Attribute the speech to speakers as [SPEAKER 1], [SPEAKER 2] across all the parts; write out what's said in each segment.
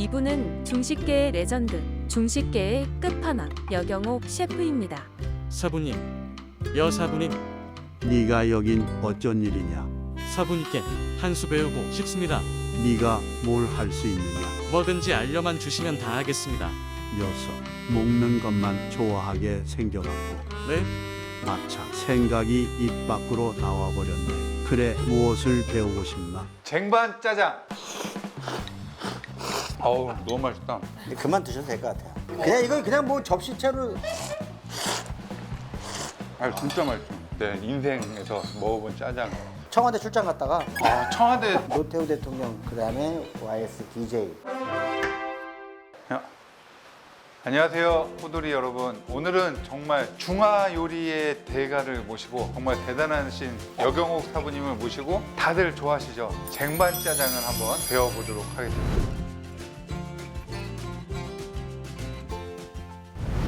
[SPEAKER 1] 이분은 중식계의 레전드, 중식계의 끝판왕 여경옥 셰프입니다.
[SPEAKER 2] 사부님, 여사부님,
[SPEAKER 3] 네가 여긴 어쩐 일이냐?
[SPEAKER 2] 사부님께 한 수 배우고 싶습니다.
[SPEAKER 3] 네가 뭘 할 수 있느냐?
[SPEAKER 2] 뭐든지 알려만 주시면 다 하겠습니다.
[SPEAKER 3] 녀석 먹는 것만 좋아하게 생겨갖고
[SPEAKER 2] 네?
[SPEAKER 3] 마차 생각이 입 밖으로 나와버렸네. 그래 무엇을 배우고 싶나?
[SPEAKER 4] 쟁반 짜장. 어우 너무 맛있다.
[SPEAKER 5] 그만 드셔도 될 것 같아요. 그냥 이거 그냥 뭐 접시채로
[SPEAKER 4] 아 진짜 맛있어. 내 인생에서 먹어본 짜장.
[SPEAKER 5] 청와대 출장 갔다가
[SPEAKER 4] 아 청와대.
[SPEAKER 5] 노태우 대통령 그다음에 YS DJ
[SPEAKER 4] 야. 안녕하세요 호돌이 여러분. 오늘은 정말 중화 요리의 대가를 모시고 정말 대단하신 여경옥 사부님을 모시고 다들 좋아하시죠? 쟁반 짜장을 한번 배워보도록 하겠습니다.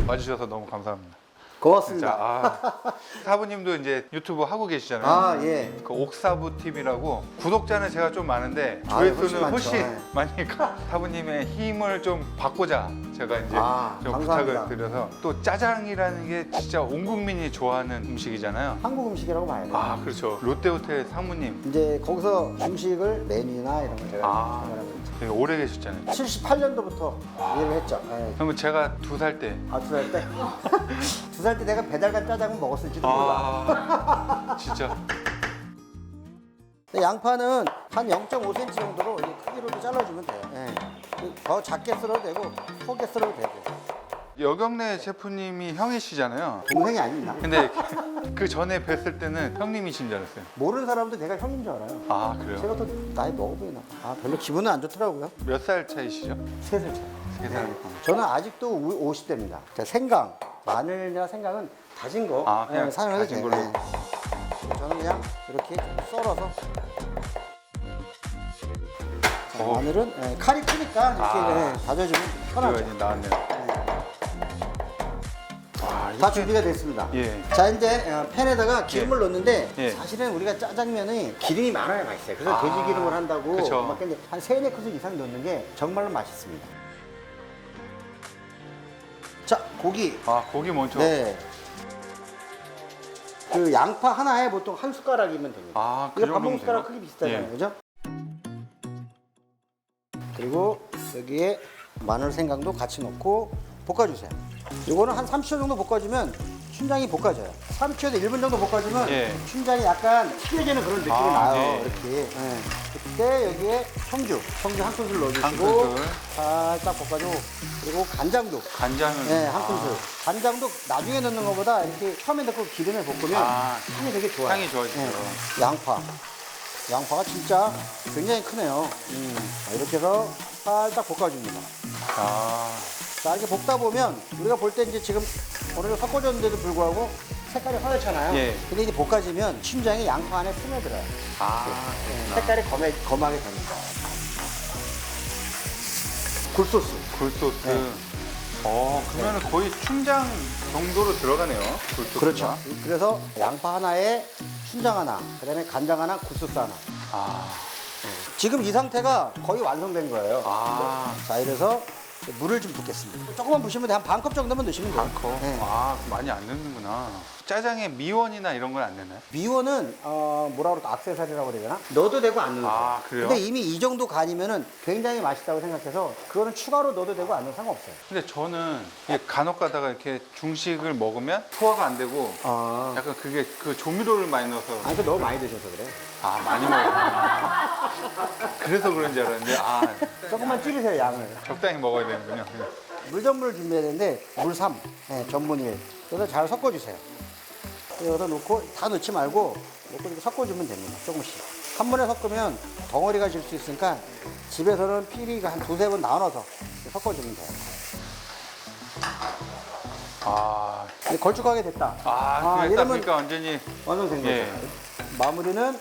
[SPEAKER 4] 와주셔서 너무 감사합니다. 진짜
[SPEAKER 5] 고맙습니다.
[SPEAKER 4] 아, 사부님도 이제 유튜브 하고 계시잖아요.
[SPEAKER 5] 아 예.
[SPEAKER 4] 그 옥사부 TV라고 구독자는 제가 좀 많은데
[SPEAKER 5] 아,
[SPEAKER 4] 조회수는
[SPEAKER 5] 훨씬
[SPEAKER 4] 훨씬,
[SPEAKER 5] 많죠. 네.
[SPEAKER 4] 많으니까 사부님의 힘을 좀 받고자 제가 이제
[SPEAKER 5] 아,
[SPEAKER 4] 좀
[SPEAKER 5] 감사합니다.
[SPEAKER 4] 부탁을 드려서 또 짜장이라는 게 진짜 온 국민이 좋아하는 음식이잖아요.
[SPEAKER 5] 한국 음식이라고 봐야 돼요.
[SPEAKER 4] 아 그렇죠. 롯데호텔 사모님
[SPEAKER 5] 이제 거기서 음식을 메뉴나 이런 걸 제가
[SPEAKER 4] 아. 되게 오래 계셨잖아요.
[SPEAKER 5] 78년도부터 일을 했죠. 예.
[SPEAKER 4] 그러면 제가 두 살 때.
[SPEAKER 5] 아, 두 살 때? 두 살 때 내가 배달간 짜장은 먹었을지도 몰라.
[SPEAKER 4] 아 진짜.
[SPEAKER 5] 근데 양파는 한 0.5cm 정도로 이렇게 크기로 잘라주면 돼요. 예. 더 작게 썰어도 되고, 크게 썰어도 되고.
[SPEAKER 4] 여경래 셰프님이 형이시잖아요.
[SPEAKER 5] 동생이 아닙니다.
[SPEAKER 4] 근데 그 전에 뵀을 때는 형님이신 줄 알았어요.
[SPEAKER 5] 모르는 사람도 내가 형인 줄 알아요.
[SPEAKER 4] 아 그래요?
[SPEAKER 5] 제가 더 나이 먹어 보이나? 아, 별로 기분은 안 좋더라고요.
[SPEAKER 4] 몇 살 차이시죠?
[SPEAKER 5] 세 살 차이.
[SPEAKER 4] 세 살.
[SPEAKER 5] 저는 아직도 50대입니다. 생강, 마늘이나 생강은 다진 거
[SPEAKER 4] 아, 그냥
[SPEAKER 5] 예, 사용해도
[SPEAKER 4] 다진
[SPEAKER 5] 돼요.
[SPEAKER 4] 걸로.
[SPEAKER 5] 예. 저는 그냥 이렇게 썰어서 자,
[SPEAKER 4] 오.
[SPEAKER 5] 마늘은 예, 칼이 크니까 이렇게
[SPEAKER 4] 아.
[SPEAKER 5] 예, 다져주면
[SPEAKER 4] 이거
[SPEAKER 5] 편하죠.
[SPEAKER 4] 이제 나왔네요. 와,
[SPEAKER 5] 다 준비가 됐습니다.
[SPEAKER 4] 예.
[SPEAKER 5] 자 이제 어, 팬에다가 기름을 넣는데
[SPEAKER 4] 예.
[SPEAKER 5] 사실은 우리가 짜장면이 기름이 많아야 맛있어요. 그래서
[SPEAKER 4] 아,
[SPEAKER 5] 돼지 기름을 한다고
[SPEAKER 4] 그쵸.
[SPEAKER 5] 막 근데 한 세네 큰술 이상 넣는 게 정말로 맛있습니다. 자 고기
[SPEAKER 4] 아 고기 먼저.
[SPEAKER 5] 네. 그 양파 하나에 보통 한 숟가락이면 됩니다.
[SPEAKER 4] 아, 그
[SPEAKER 5] 이거 밥먹
[SPEAKER 4] 정도면
[SPEAKER 5] 숟가락
[SPEAKER 4] 돼요?
[SPEAKER 5] 크기 비슷하잖아요,
[SPEAKER 4] 예.
[SPEAKER 5] 그죠? 그리고 여기에 마늘 생강도 같이 넣고 볶아주세요. 이거는 한 30초 정도 볶아주면 춘장이 볶아져요. 3초에서 1분 정도 볶아주면
[SPEAKER 4] 예.
[SPEAKER 5] 춘장이 약간 튀겨지는 그런 느낌이
[SPEAKER 4] 아,
[SPEAKER 5] 나요.
[SPEAKER 4] 네.
[SPEAKER 5] 이렇게. 예. 그때 여기에 청주, 청주 한 큰술 넣어주시고
[SPEAKER 4] 한 큰술.
[SPEAKER 5] 살짝 볶아주고 그리고 간장도
[SPEAKER 4] 간장은.
[SPEAKER 5] 네, 한 큰술. 간장도 나중에 넣는 것보다 이렇게 처음에 넣고 기름에 볶으면
[SPEAKER 4] 아,
[SPEAKER 5] 향이 되게 좋아요.
[SPEAKER 4] 향이 좋아지죠.
[SPEAKER 5] 네, 양파. 양파가 진짜 굉장히 크네요. 음, 자, 이렇게 해서 살짝 볶아줍니다.
[SPEAKER 4] 아,
[SPEAKER 5] 자, 이렇게 볶다 보면 우리가 볼 때 이제 지금 어느 정도 섞어졌는데도 불구하고 색깔이 화려잖아요.
[SPEAKER 4] 예.
[SPEAKER 5] 근데 이제 볶아지면 춘장이 양파 안에 스며들어요.
[SPEAKER 4] 아,
[SPEAKER 5] 네, 색깔이 검해, 검하게 됩니다. 굴소스.
[SPEAKER 4] 굴소스.
[SPEAKER 5] 네.
[SPEAKER 4] 어, 그러면 은 거의 춘장 정도로 들어가네요. 굴소스가.
[SPEAKER 5] 그렇죠. 그래서 양파 하나에 춘장 하나, 그 다음에 간장 하나, 굴소스 하나.
[SPEAKER 4] 아,
[SPEAKER 5] 지금 이 상태가 거의 완성된 거예요.
[SPEAKER 4] 아,
[SPEAKER 5] 자, 이래서 물을 좀 붓겠습니다. 조금만 부시면 돼. 한 반 컵 정도만 넣으시면 돼요.
[SPEAKER 4] 반 컵.
[SPEAKER 5] 네.
[SPEAKER 4] 아, 많이 안 넣는구나. 짜장에 미원이나 이런 건안 넣나요?
[SPEAKER 5] 미원은 어, 뭐라 그럴까 악세사리라고 그래야 되나? 넣어도 되고 안 넣어도
[SPEAKER 4] 아,
[SPEAKER 5] 돼요.
[SPEAKER 4] 그래요?
[SPEAKER 5] 근데 이미 이 정도 간이면은 굉장히 맛있다고 생각해서 그거는 추가로 넣어도 되고 안 넣어도 상관없어요.
[SPEAKER 4] 근데 저는 이게 간혹 가다가 이렇게 중식을 먹으면 소화가 안 되고
[SPEAKER 5] 아,
[SPEAKER 4] 약간 그게 그 조미료를 많이 넣어서
[SPEAKER 5] 아니 그 너무 많이 드셔서 그래.
[SPEAKER 4] 아 많이 먹어요. 그래서 그런지 알았는데 아
[SPEAKER 5] 조금만 줄이세요 양을.
[SPEAKER 4] 적당히 먹어야 되는군요.
[SPEAKER 5] 물전물을 준비해야 되는데 물 3, 네, 전분 1. 그래서 잘 섞어주세요. 여기다 놓고 다 넣지 말고 이렇게 섞어주면 됩니다. 조금씩. 한 번에 섞으면 덩어리가 질 수 있으니까 집에서는 피리가 한 두세 번 나눠서 섞어주면 돼요.
[SPEAKER 4] 아,
[SPEAKER 5] 이제 걸쭉하게 됐다.
[SPEAKER 4] 아, 딱
[SPEAKER 5] 이러면
[SPEAKER 4] 완전히
[SPEAKER 5] 완성된 거죠.
[SPEAKER 4] 예.
[SPEAKER 5] 마무리는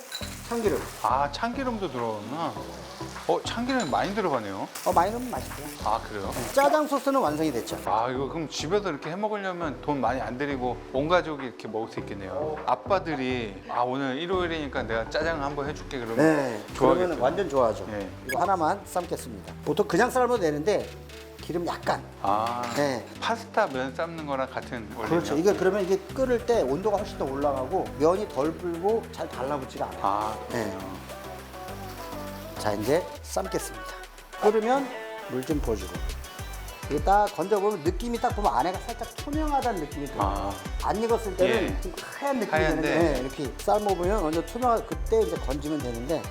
[SPEAKER 5] 참기름.
[SPEAKER 4] 아 참기름도 들어오나. 어 참기름이 많이 들어가네요.
[SPEAKER 5] 어, 많이 넣으면 맛있고요.
[SPEAKER 4] 아 그래요?
[SPEAKER 5] 짜장 소스는 완성이 됐죠.
[SPEAKER 4] 아 이거 그럼 집에서 이렇게 해 먹으려면 돈 많이 안 들이고 온 가족이 이렇게 먹을 수 있겠네요. 아빠들이 아 오늘 일요일이니까 내가 짜장 한번 해줄게 그러면
[SPEAKER 5] 네,
[SPEAKER 4] 좋아하겠죠.
[SPEAKER 5] 완전 좋아하죠.
[SPEAKER 4] 네.
[SPEAKER 5] 이거 하나만 삶겠습니다. 보통 그냥 삶아도 되는데 기름 약간.
[SPEAKER 4] 아
[SPEAKER 5] 네.
[SPEAKER 4] 파스타 면 삶는 거랑 같은 원리네요.
[SPEAKER 5] 그렇죠. 이게 그러면 이게 끓을 때 온도가 훨씬 더 올라가고 면이 덜 불고 잘 달라붙지가 않아요.
[SPEAKER 4] 아
[SPEAKER 5] 네.
[SPEAKER 4] 그렇군요.
[SPEAKER 5] 자 이제 삶겠습니다. 끓으면 물좀 부어주고. 이게 딱 건져보면 느낌이 딱 보면 안에가 살짝 투명하다는 느낌이 들어요.
[SPEAKER 4] 아
[SPEAKER 5] 안 익었을 때는
[SPEAKER 4] 예.
[SPEAKER 5] 좀 하얀 느낌이
[SPEAKER 4] 하얀데.
[SPEAKER 5] 드는데 네, 이렇게 삶아보면 완전 투명하 그때 이제 건지면 되는데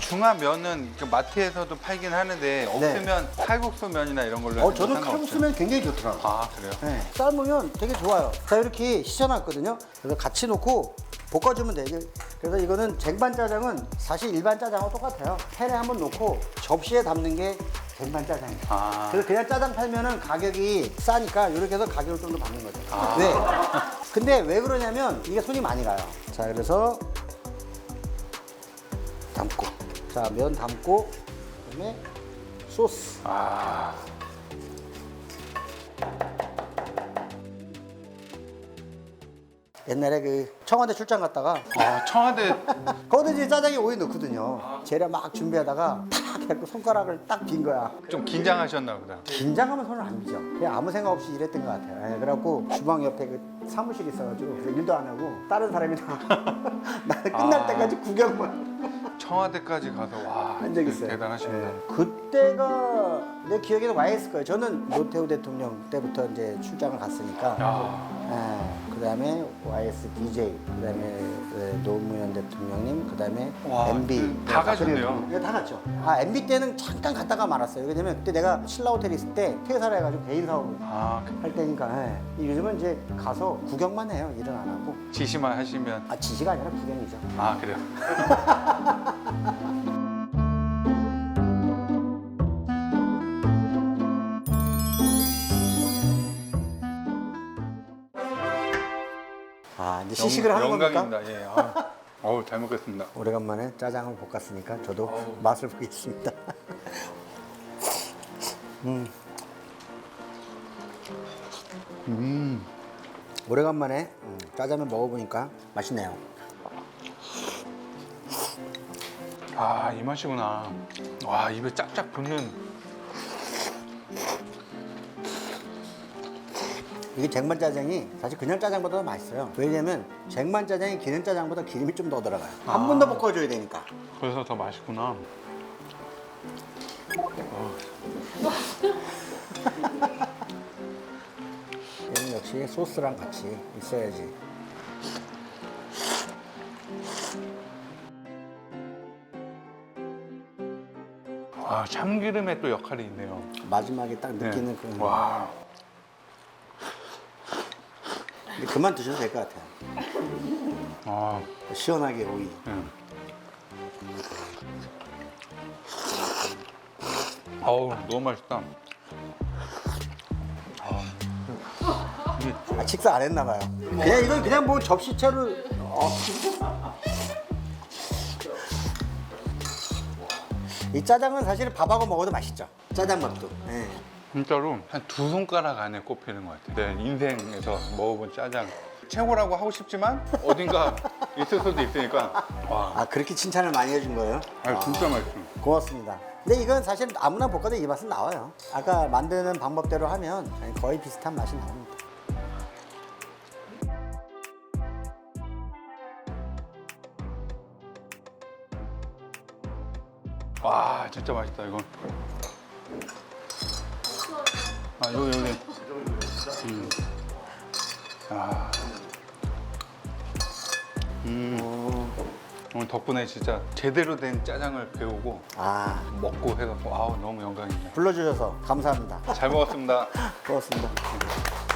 [SPEAKER 4] 중화면은 그 마트에서도 팔긴 하는데 없으면 칼국수 면이나 이런 걸로
[SPEAKER 5] 네. 어
[SPEAKER 4] 해도
[SPEAKER 5] 저는
[SPEAKER 4] 상관없어요.
[SPEAKER 5] 칼국수면 굉장히 좋더라고요.
[SPEAKER 4] 아 그래요?
[SPEAKER 5] 네, 삶으면 되게 좋아요. 자 이렇게 씻어놨거든요. 그래서 같이 놓고 볶아주면. 이게- 그래서 이거는 쟁반 짜장은 사실 일반 짜장하고 똑같아요. 팬에 한번 놓고 접시에 담는 게 쟁반 짜장이에요.
[SPEAKER 4] 아.
[SPEAKER 5] 그래서 그냥 짜장 팔면은 가격이 싸니까 이렇게 해서 가격을 좀 더 받는 거죠.
[SPEAKER 4] 아.
[SPEAKER 5] 왜? 근데 왜 그러냐면 이게 손이 많이 가요. 자 그래서 담고 자 면 담고 그 다음에 소스
[SPEAKER 4] 아
[SPEAKER 5] 옛날에 그 청와대 출장 갔다가
[SPEAKER 4] 아, 청와대
[SPEAKER 5] 거기도 이제 짜장에 오이 넣거든요. 재료 막 준비하다가 탁 해갖고 손가락을 딱 빈 거야.
[SPEAKER 4] 좀 긴장하셨나 보다.
[SPEAKER 5] 긴장하면 손을 안 비죠. 그냥 아무 생각 없이 일했던 것 같아요. 예, 그래갖고 주방 옆에 그 사무실 있어가지고 그래서 일도 안 하고 다른 사람이 다 나는 끝날
[SPEAKER 4] 아.
[SPEAKER 5] 때까지 구경만
[SPEAKER 4] 청와대까지 가서 와
[SPEAKER 5] 한 적 있어요.
[SPEAKER 4] 대단하십니다.
[SPEAKER 5] 예. 그때가 내 기억에는 와 있을 거예요. 저는 노태우 대통령 때부터 이제 출장을 갔으니까.
[SPEAKER 4] 야,
[SPEAKER 5] 예, 그다음에 YS DJ, 그다음에 예, 노무현 대통령님, 그다음에
[SPEAKER 4] 와,
[SPEAKER 5] MB
[SPEAKER 4] 다 가셨네요.
[SPEAKER 5] 네, 다 갔죠. 아 MB 때는 잠깐 갔다가 말았어요. 왜냐면 그때 내가 신라 호텔에 있을 때 퇴사를 해가지고 개인 사업을 아할 때니까 예. 요즘은 이제 가서 구경만 해요. 일은 안 하고.
[SPEAKER 4] 지시만 하시면
[SPEAKER 5] 아 지시가 아니라 구경이죠.
[SPEAKER 4] 아 그래요.
[SPEAKER 5] 아 이제 시식을 하는 겁니까?
[SPEAKER 4] 영광입니다. 예. 아, 어우 잘 먹겠습니다.
[SPEAKER 5] 오래간만에 짜장을 볶았으니까 저도 맛을 보겠습니다. 음. 음. 오래간만에 음, 짜장면 먹어보니까 맛있네요.
[SPEAKER 4] 아 이 맛이구나. 와 입에 짝짝 붙는.
[SPEAKER 5] 이게 쟁반 짜장이 사실 그냥 짜장보다 더 맛있어요. 왜냐면 쟁반 짜장이 기름 짜장보다 기름이 좀 더 들어가요. 한 번 더 볶아줘야 되니까.
[SPEAKER 4] 그래서 더 맛있구나.
[SPEAKER 5] 얘는 역시 소스랑 같이 있어야지.
[SPEAKER 4] 아 참기름의 또 역할이 있네요.
[SPEAKER 5] 마지막에 딱
[SPEAKER 4] 네.
[SPEAKER 5] 느끼는 그.
[SPEAKER 4] 와.
[SPEAKER 5] 근데 그만 드셔도 될 것 같아요.
[SPEAKER 4] 아.
[SPEAKER 5] 시원하게 오이.
[SPEAKER 4] 응. 어우 너무 맛있다.
[SPEAKER 5] 아, 식사 안 했나 봐요. 그냥 이건 그냥 뭐 접시채로. 어. 이 짜장은 사실 밥하고 먹어도 맛있죠. 짜장밥도. 예.
[SPEAKER 4] 진짜로 한 두 손가락 안에 꼽히는 것 같아요. 내 인생에서 먹어본 짜장 최고라고 하고 싶지만 어딘가 있을 수도 있으니까 와,
[SPEAKER 5] 아 그렇게 칭찬을 많이 해준 거예요?
[SPEAKER 4] 아, 진짜 맛있어.
[SPEAKER 5] 고맙습니다. 근데 이건 사실 아무나 볶아도 이 맛은 나와요. 아까 만드는 방법대로 하면 거의 비슷한 맛이 나옵니다.
[SPEAKER 4] 와, 진짜 맛있다 이건. 아 여기 여기. 음. 아. 음. 오늘 덕분에 진짜 제대로 된 짜장을 배우고
[SPEAKER 5] 아
[SPEAKER 4] 먹고 해서 아우 너무 영광입니다.
[SPEAKER 5] 불러주셔서 감사합니다.
[SPEAKER 4] 잘 먹었습니다.
[SPEAKER 5] 고맙습니다.